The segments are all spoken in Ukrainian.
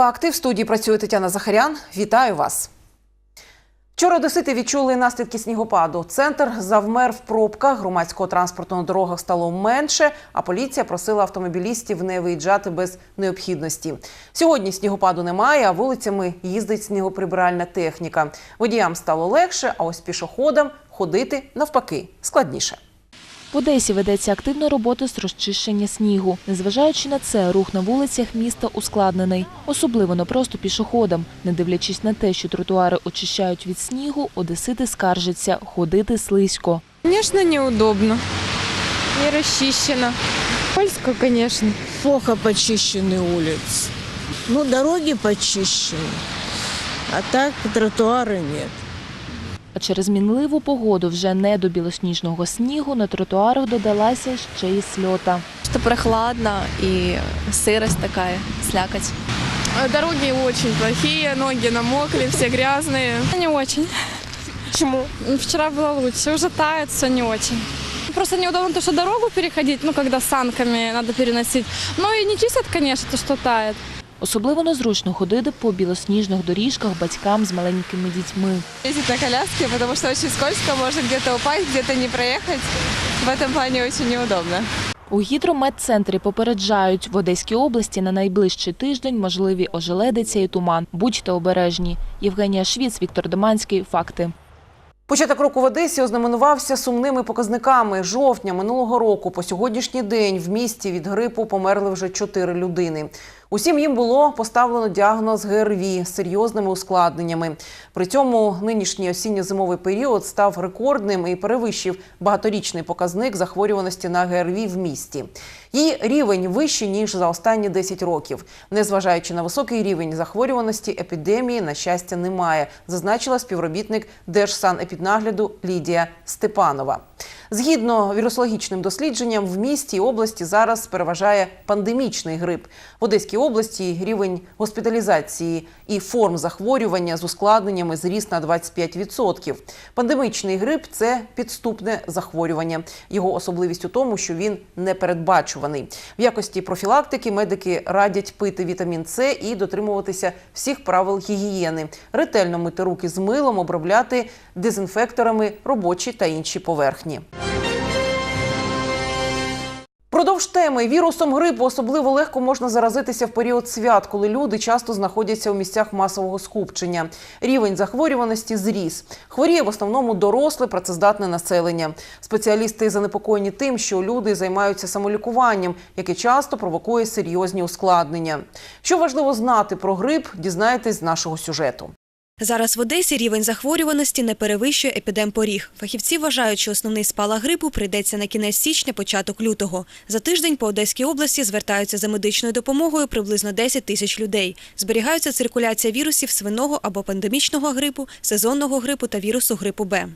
факти. В студії працює Тетяна Захарян. Вітаю вас. Вчора одесити відчули наслідки снігопаду. Центр завмер в пробках, громадського транспорту на дорогах стало менше, а поліція просила автомобілістів не виїжджати без необхідності. Сьогодні снігопаду немає, а вулицями їздить снігоприбиральна техніка. Водіям стало легше, а ось пішоходам ходити навпаки складніше. В Одесі ведеться активна робота з розчищення снігу. Незважаючи на це, рух на вулицях міста ускладнений. Особливо не просто пішоходам. Не дивлячись на те, що тротуари очищають від снігу, одесити скаржаться – ходити слизько. Конечно, неудобно. Не расчищено. Польско, конечно. плохо почищены улицы. Ну, дороги почищены, а так тротуары нет. А через мінливу погоду вже не до білосніжного снігу на тротуарах додалася ще й сльота. что прохладно и сырость такая, слякоть. А Дороги очень плохие, ноги намокли, все грязные. Не очень. Почему? Вчера было лучше, уже тает, все не очень. Просто неудобно то, что дорогу переходить, ну, когда санками надо переносить. Ну и не чистят, конечно, то, что тает. Особливо незручно ходити по білосніжних доріжках батькам з маленькими дітьми. Ездить на коляске, потому что очень скользко, можно где-то упасть, где-то не проехать. В этом плане очень неудобно. У гідрометцентрі попереджають, в Одеській області на найближчий тиждень можливі ожеледиця і туман. Будьте обережні. Євгенія Швіц, Віктор Доманський. Факти. Початок року в Одесі ознаменувався сумними показниками. Жовтня минулого року по сьогоднішній день в місті від грипу померли вже чотири людини. Усім їм було поставлено діагноз ГРВІ з серйозними ускладненнями. При цьому нинішній осінньо-зимовий період став рекордним і перевищив багаторічний показник захворюваності на ГРВІ в місті. Її рівень вищий ніж за останні 10 років. Незважаючи на високий рівень захворюваності, епідемії на щастя немає, зазначила співробітник Держсанепіднагляду Лідія Степанова. Згідно вірусологічним дослідженням, в місті і області зараз переважає пандемічний грип. В Одеській області рівень госпіталізації і форм захворювання з ускладненнями зріс на 25%. Пандемічний грип це підступне захворювання. Його особливість у тому, що він непередбачуваний. В якості профілактики медики радять пити вітамін С і дотримуватися всіх правил гігієни, ретельно мити руки з милом, обробляти дезінфекторами робочі та інші поверхні. Продовж теми вірусом грипу особливо легко можна заразитися в період свят, коли люди часто знаходяться у місцях масового скупчення. Рівень захворюваності зріс. Хворіє в основному доросле працездатне населення. Спеціалісти занепокоєні тим, що люди займаються самолікуванням, яке часто провокує серйозні ускладнення. Що важливо знати про грип, дізнаєтесь з нашого сюжету. Зараз в Одесі рівень захворюваності не перевищує епідемпоріг. Фахівці вважають, що основний спалах грипу прийдеться на кінець січня, початок лютого. За тиждень по Одеській області звертаються за медичною допомогою приблизно 10 тисяч людей. Зберігаються циркуляція вірусів свиного або пандемічного грипу, сезонного грипу та вірусу грипу Б.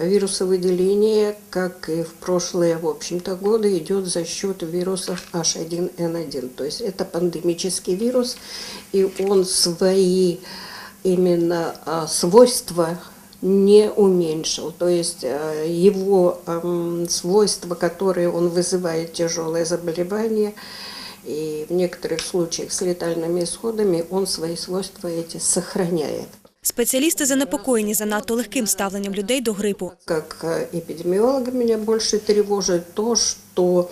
Основное вирусовыделение, как и в прошлые, в общем-то, годы, идет за счет вирусов H1N1. То есть это пандемический вирус, и он свои именно а, свойства не уменьшил. То есть э, его свойства, которые он вызывает тяжелые заболевания, и в некоторых случаях с летальными исходами, он свои свойства эти сохраняет. Спеціалісти занепокоєні занадто легким ставленням людей до грипу. Как э, эпидемиолога меня больше тревожит то, что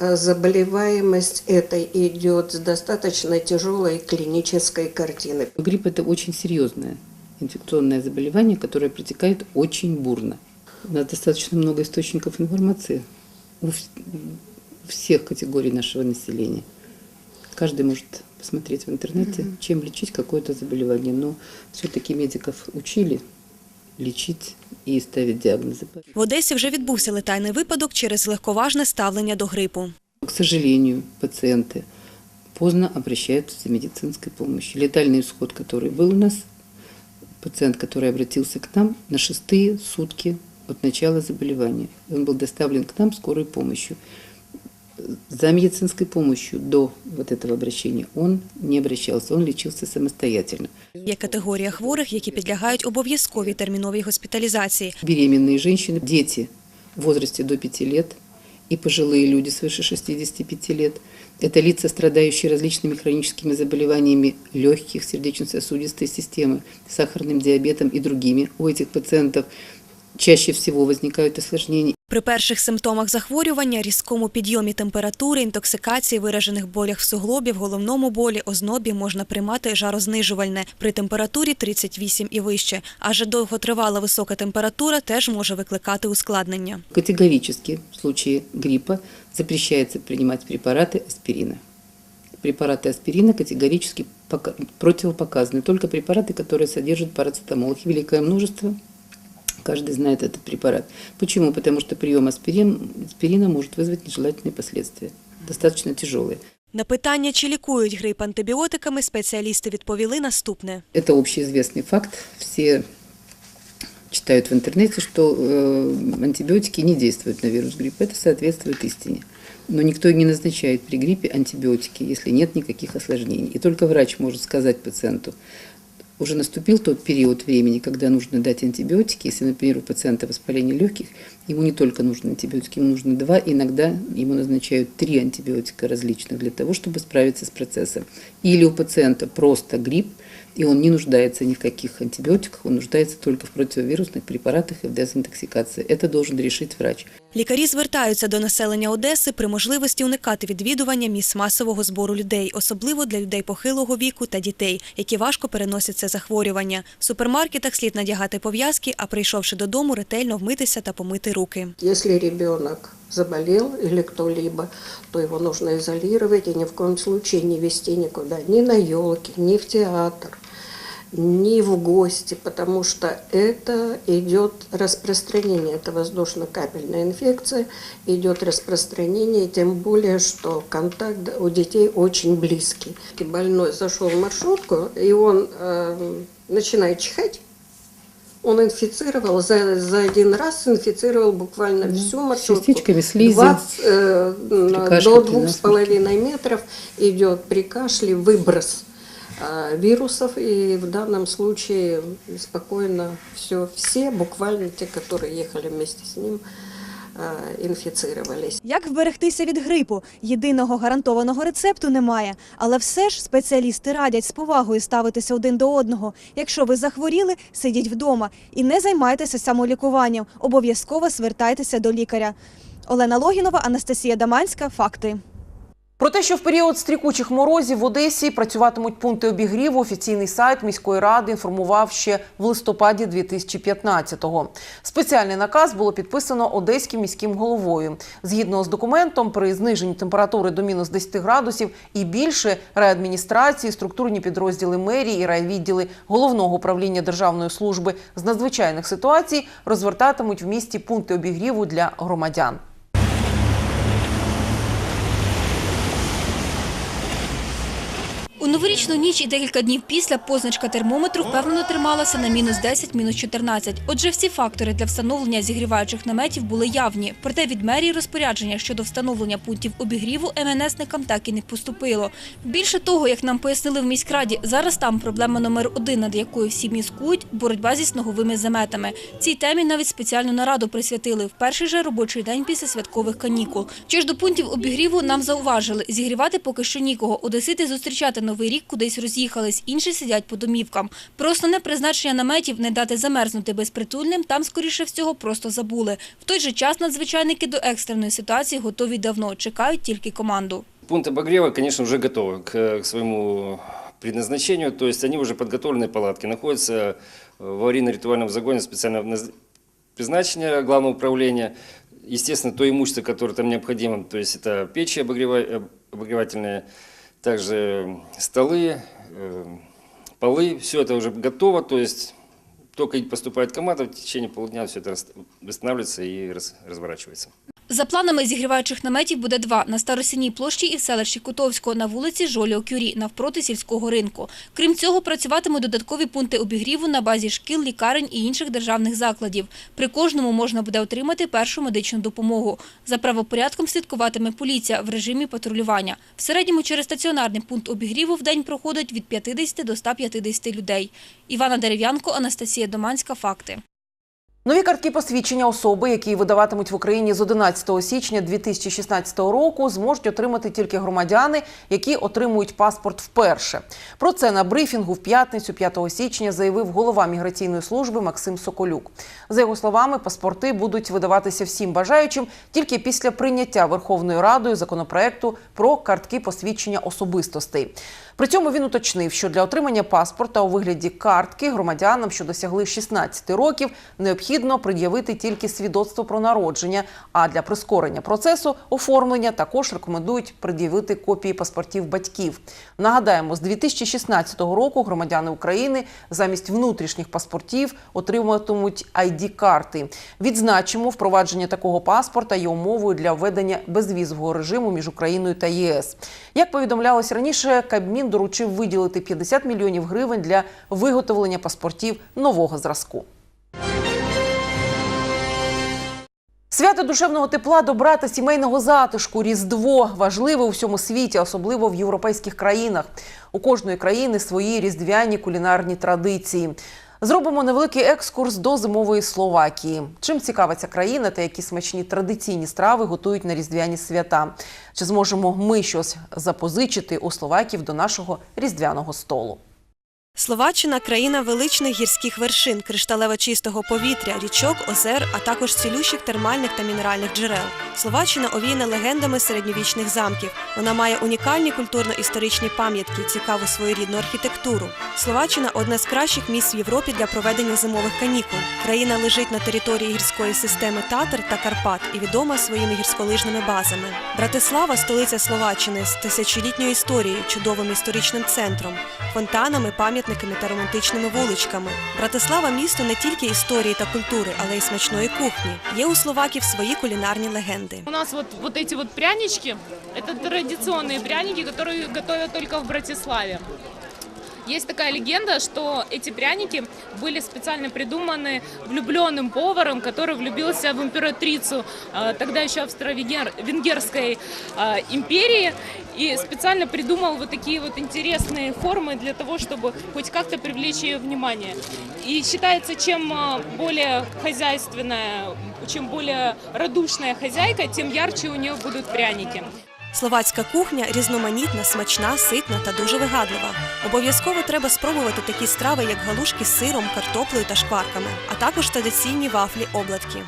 э, заболеваемость этой идет с достаточно тяжелой клинической картиной. Грипп – это очень серьезное инфекционное заболевание, которое протекает очень бурно. У нас достаточно много источников информации у вс- всех категорий нашего населения. Каждый может посмотреть в интернете, чем лечить какое-то заболевание. Но все-таки медиков учили лечить и ставить диагнозы. В Одесі вже відбувся летальний випадок через легковажне ставлення до грипу. К сожалению, пациенты поздно обращаются за медицинской помощью. Летальный исход, который был у нас, пациент, который обратился к нам на шестые сутки от начала заболевания. Он был доставлен к нам скорой помощью. За медицинской помощью до вот этого обращения он не обращался, он лечился самостоятельно. Є категорія хворих, які підлягають обов'язковій терміновій госпіталізації. Беременные женщины, дети в возрасте до 5 лет и пожилые люди свыше 65 лет. Это лица, страдающие различными хроническими заболеваниями легких, сердечно-сосудистой системы, сахарным диабетом и другими. У этих пациентов чаще всего возникают осложнения При перших симптомах захворювання, різкому підйомі температури, інтоксикації, виражених болях в суглобі, в головному болі, ознобі можна приймати жарознижувальне при температурі 38 і вище. Адже довготривала висока температура теж може викликати ускладнення. Категорически в случае гриппа запрещается принимать препараты аспирина. Препараты аспирина категорически пока- противопоказаны. Только препараты, которые содержат парацетамол. Их великое множество. Каждый знает этот препарат. Почему? Потому что прием аспирин, аспирина может вызвать нежелательные последствия, достаточно тяжелые. На питання, чи лікують грип антибіотиками, спеціалісти відповіли наступне. Это общеизвестный факт. Все читают в интернете, что э, антибиотики не действуют на вирус гриппа. Это соответствует истине. Но никто не назначает при гриппе антибиотики, если нет никаких осложнений. И только врач может сказать пациенту, уже наступил тот период времени, когда нужно дать антибиотики. Если, например, у пациента воспаление легких, ему не только нужны антибиотики, ему нужны два, иногда ему назначают три антибиотика различных для того, чтобы справиться с процессом. Или у пациента просто грипп, и он не нуждается ни в каких антибиотиках, он нуждается только в противовирусных препаратах и в дезинтоксикации. Это должен решить врач. Лікарі звертаються до населення Одеси при можливості уникати відвідування місць масового збору людей, особливо для людей похилого віку та дітей, які важко переносять це захворювання. В супермаркетах слід надягати пов'язки, а прийшовши додому, ретельно вмитися та помити руки. Если ребенок заболел или кто-либо, то его нужно изолировать и ни в коем случае не вести никуда, ни на елки, ни в театр, ни в гости, потому что это идет распространение, это воздушно-капельная инфекция, идет распространение, тем более, что контакт у детей очень близкий. И Больной зашел в маршрутку, и он э, начинает чихать, он инфицировал, за, за один раз инфицировал буквально всю маршрутку. частичками слизи, 20, э, до при двух с половиной метров идет при кашле выброс вирусов, и в данном случае спокойно все, все, буквально те, которые ехали вместе с ним, инфицировались. Як вберегтися від грипу? Єдиного гарантованого рецепту немає. Але все ж спеціалісти радять з повагою ставитися один до одного. Якщо ви захворіли, сидіть вдома і не займайтеся самолікуванням. Обов'язково звертайтеся до лікаря. Олена Логінова, Анастасія Даманська. Факти. Про те, що в період стрікучих морозів в Одесі працюватимуть пункти обігріву, офіційний сайт міської ради інформував ще в листопаді 2015-го. Спеціальний наказ було підписано одеським міським головою. Згідно з документом, при зниженні температури до мінус 10 градусів і більше райадміністрації, структурні підрозділи мерії і райвідділи головного управління Державної служби з надзвичайних ситуацій розвертатимуть в місті пункти обігріву для громадян. У новорічну ніч і декілька днів після позначка термометру впевнено трималася на мінус 10, мінус 14. Отже, всі фактори для встановлення зігріваючих наметів були явні. Проте від мерії розпорядження щодо встановлення пунктів обігріву МНСникам так і не поступило. Більше того, як нам пояснили в міськраді, зараз там проблема номер один, над якою всі міскують – боротьба зі сніговими заметами. Цій темі навіть спеціальну нараду присвятили в перший же робочий день після святкових канікул. Що ж до пунктів обігріву нам зауважили, зігрівати поки що нікого. Одесити зустрічати новий рік кудись роз'їхались, інші сидять по домівкам. Про основне призначення наметів не дати замерзнути безпритульним там, скоріше всього, просто забули. В той же час надзвичайники до екстреної ситуації готові давно, чекають тільки команду. Пункт обогрева, конечно, уже готовы к, к своему предназначению, то есть они уже подготовленные палатки, находятся э, в аварийно-ритуальном загоне специального наз- призначения главного управления. Естественно, то имущество, которое там необходимо, то есть это печи обогрева- об- обогревательные, также столы, э, полы, все это уже готово, то есть только поступает команда, в течение полудня все это рас- восстанавливается и раз- разворачивается. За планами зігріваючих наметів буде два – на Старосінній площі і в селищі Котовського, на вулиці Жоліо-Кюрі, навпроти сільського ринку. Крім цього, працюватимуть додаткові пункти обігріву на базі шкіл, лікарень і інших державних закладів. При кожному можна буде отримати першу медичну допомогу. За правопорядком слідкуватиме поліція в режимі патрулювання. В середньому через стаціонарний пункт обігріву в день проходить від 50 до 150 людей. Івана Дерев'янко, Анастасія Доманська. Факти. Нові картки посвідчення особи, які видаватимуть в Україні з 11 січня 2016 року, зможуть отримати тільки громадяни, які отримують паспорт вперше. Про це на брифінгу в п'ятницю 5 січня заявив голова міграційної служби Максим Соколюк. За його словами, паспорти будуть видаватися всім бажаючим тільки після прийняття Верховною Радою законопроекту про картки посвідчення особистостей. При цьому він уточнив, що для отримання паспорта у вигляді картки громадянам, що досягли 16 років, необхідно пред'явити тільки свідоцтво про народження. А для прискорення процесу оформлення також рекомендують пред'явити копії паспортів батьків. Нагадаємо, з 2016 року громадяни України замість внутрішніх паспортів отримуватимуть ID-карти. Відзначимо, впровадження такого паспорта є умовою для введення безвізового режиму між Україною та ЄС. Як повідомлялось раніше, Кабмін доручив виділити 50 мільйонів гривень для виготовлення паспортів нового зразку. Свято душевного тепла, добра та сімейного затишку Різдво важливе у всьому світі, особливо в європейських країнах. У кожної країни свої різдвяні кулінарні традиції. Зробимо невеликий екскурс до зимової Словакії. Чим цікава ця країна та які смачні традиційні страви готують на різдвяні свята? Чи зможемо ми щось запозичити у словаків до нашого різдвяного столу? Словаччина країна величних гірських вершин, кришталево чистого повітря, річок, озер, а також цілющих термальних та мінеральних джерел. Словаччина овіяна легендами середньовічних замків. Вона має унікальні культурно-історичні пам'ятки, цікаву своєрідну архітектуру. Словаччина одне з кращих місць в Європі для проведення зимових канікул. Країна лежить на території гірської системи Татар та Карпат і відома своїми гірськолижними базами. Братислава столиця Словаччини з тисячолітньою історією, чудовим історичним центром, фонтанами, пам'ятниками та романтичними вуличками. Братислава місто не тільки історії та культури, але й смачної кухні. Є у словаків свої кулінарні легенди. У нас вот, вот эти вот прянички, это традиционные пряники, которые готовят только в Братиславе. Есть такая легенда, что эти пряники были специально придуманы влюбленным поваром, который влюбился в императрицу э, тогда еще австро-венгерской э, империи и специально придумал вот такие вот интересные формы для того, чтобы хоть как-то привлечь ее внимание. И считается, чем э, более хозяйственная, чем более радушная хозяйка, тем ярче у нее будут пряники. Словацька кухня різноманітна, смачна, ситна та дуже вигадлива. Обов'язково треба спробувати такі страви, як галушки з сиром, картоплею та шкварками, а також традиційні вафлі-обладки.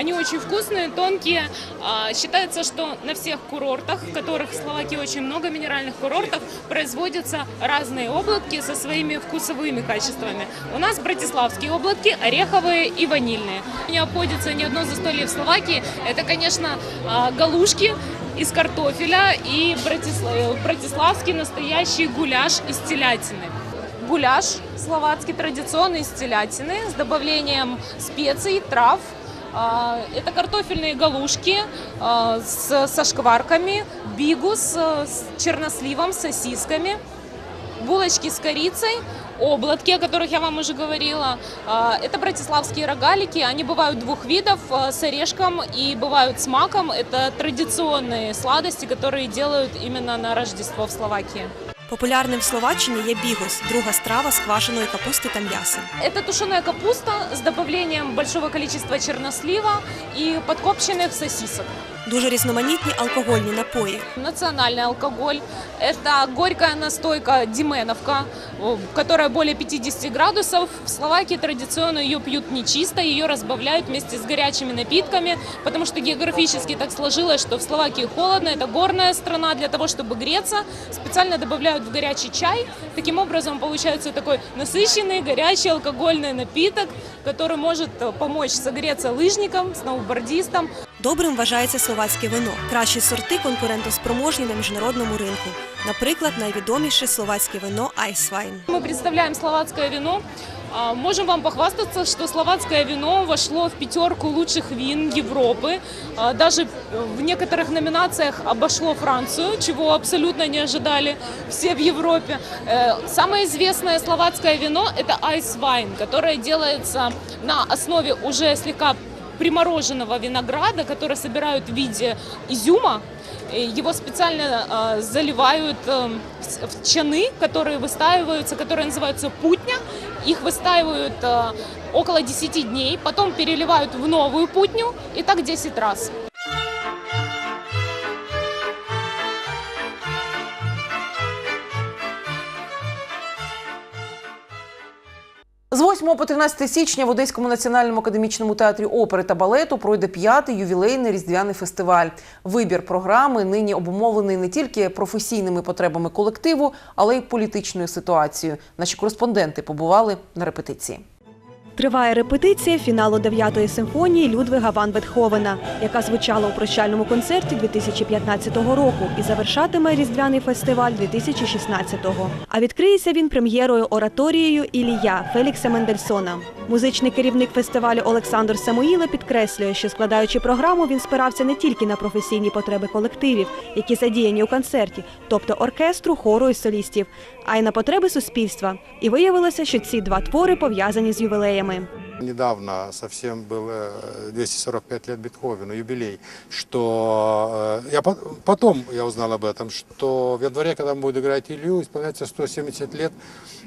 Они очень вкусные, тонкие. А, Считается, что на всех курортах, в которых в Словакии очень много минеральных курортов, производятся разные облаки со своими вкусовыми качествами. У нас братиславские облаки, ореховые и ванильные. Не обходится ни одно застолье в Словакии. Это, конечно, а, галушки из картофеля и братисла- братиславский настоящий гуляш из телятины. Гуляш словацкий традиционный из телятины с добавлением специй, трав. А, Это картофельные галушки а, с, со шкварками, бигус а, с черносливом, с сосисками, булочки с корицей, обладки, о которых я вам уже говорила. А, Это братиславские рогалики. Они бывают двух видов, а, с орешком и бывают с маком. Это традиционные сладости, которые делают именно на Рождество в Словакии. Популярним в Словаччині є бігос, друга страва з квашеної капусти та м'яса. Это тушеная капуста с добавлением большого количества чернослива и подкопченных сосисок. Дуже різноманітні алкогольні напої. Национальный алкоголь. Это горькая настойка Дименовка, о, которая более 50 градусов. В Словакии традиционно ее пьют не чисто, ее разбавляют вместе с горячими напитками, потому что географически так сложилось, что в Словакии холодно, это горная страна, для того, чтобы греться, специально добавляют в горячий чай. Таким образом получается такой насыщенный, горячий алкогольный напиток, который может э, помочь согреться лыжникам, сноубордистам, Добрим вважається словацьке вино. Кращі сорти конкурентоспроможні на міжнародному ринку. Наприклад, найвідоміше словацьке вино Айсвайн. Мы представляем словацкое вино. А, Можем вам похвастаться, что словацкое вино вошло в пятерку лучших вин Европы. А, Даже в некоторых номинациях обошло Францию, чего абсолютно не ожидали все в Европе. Э, Самое известное словацкое вино – это Ice Wine, которое делается на основе уже слегка примороженного винограда, который собирают в виде изюма. Его специально э, заливают э, в чаны, которые выстаиваются, которые называются путня, их выстаивают э, около 10 дней, потом переливают в новую путню и так 10 раз. 8 по 13 січня в Одеському національному академічному театрі опери та балету пройде п'ятий ювілейний різдвяний фестиваль. Вибір програми нині обумовлений не тільки професійними потребами колективу, але й політичною ситуацією. Наші кореспонденти побували на репетиції. Триває репетиція фіналу 9-ї симфонії Людвига ван Бетховена, яка звучала у прощальному концерті 2015 року і завершатиме різдвяний фестиваль 2016-го. А відкриється він прем'єрою ораторією Ілія Фелікса Мендельсона. Музичний керівник фестивалю Олександр Самуїла підкреслює, що складаючи програму, він спирався не тільки на професійні потреби колективів, які задіяні у концерті, тобто оркестру, хору і солістів, а й на потреби суспільства. І виявилося, що ці два твори пов'язані з ювілеями. Недавно совсем было э, 245 лет Бетховену, юбилей, что э, я по- потом я узнал об этом, что в январе, когда он будет играть Илью, исполняется 170 лет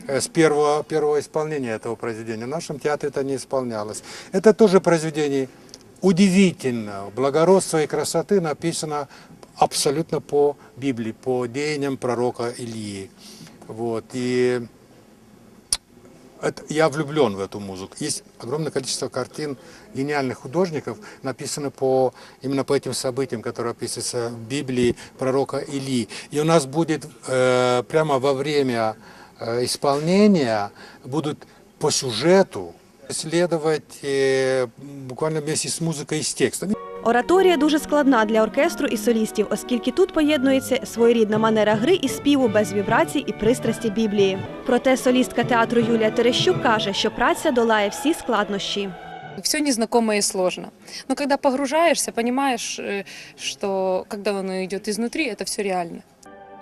э, с первого, первого исполнения этого произведения. В нашем театре это не исполнялось. Это тоже произведение удивительно, благородства и красоты написано абсолютно по Библии, по деяниям пророка Ильи. Вот, и это- я влюблен в эту музыку. Есть огромное количество картин гениальных художников, написаны по, именно по этим событиям, которые описываются в Библии пророка Илии. И у нас будет э, прямо во время э, исполнения, будут по сюжету следовать э, буквально вместе с музыкой и с текстом. Ораторія дуже складна для оркестру і солістів, оскільки тут поєднується своєрідна манера гри і співу без вібрацій і пристрасті Біблії. Проте солістка театру Юлія Терещук каже, що праця долає всі складнощі. Все незнакомо и сложно. Но когда погружаешься, понимаешь, э, что когда оно идет изнутри, это все реально.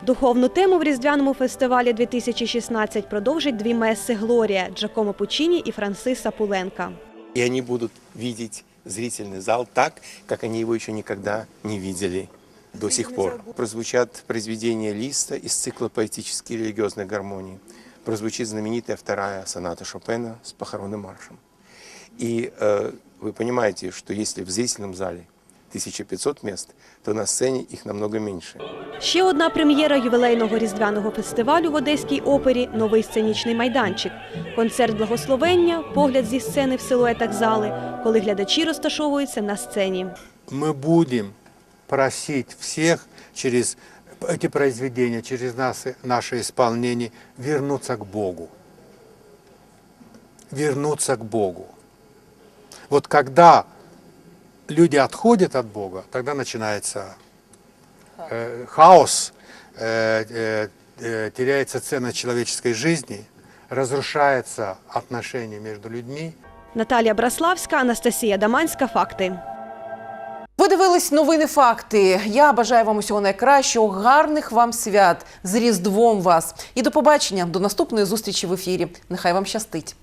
Духовну тему в різдвяному фестивалі 2016 продовжать дві меси Глорія Джакомо Пучіні і Франсиса Пуленка. И они будут видеть зрительный зал так, как они его еще никогда не видели до сих пор. Прозвучат произведения Листа из цикла поэтической и религиозной гармонии. Прозвучит знаменитая вторая соната Шопена с похоронным маршем. И э, вы понимаете, что если в зрительном зале 1500 мест, то на сцене их намного меньше. Ще одна прем'єра ювілейного різдвяного фестивалю в Одеській опері новий сценічний майданчик. Концерт благословення, погляд зі сцени в силуетах зали, коли глядачі розташовуються на сцені. Мы будем просить всех через эти произведения, через нас, наше исполнение вернуться к Богу. Вернуться к Богу. Вот когда люди отходят от Бога, тогда начинается э, хаос, э, э, э, теряется ценность человеческой жизни, разрушается отношения между людьми. Наталія Браславська, Анастасія Даманська. Факти. Ви дивились новини факти. Я бажаю вам усього найкращого, гарних вам свят з Різдвом вас. І до побачення, до наступної зустрічі в ефірі. Нехай вам щастить.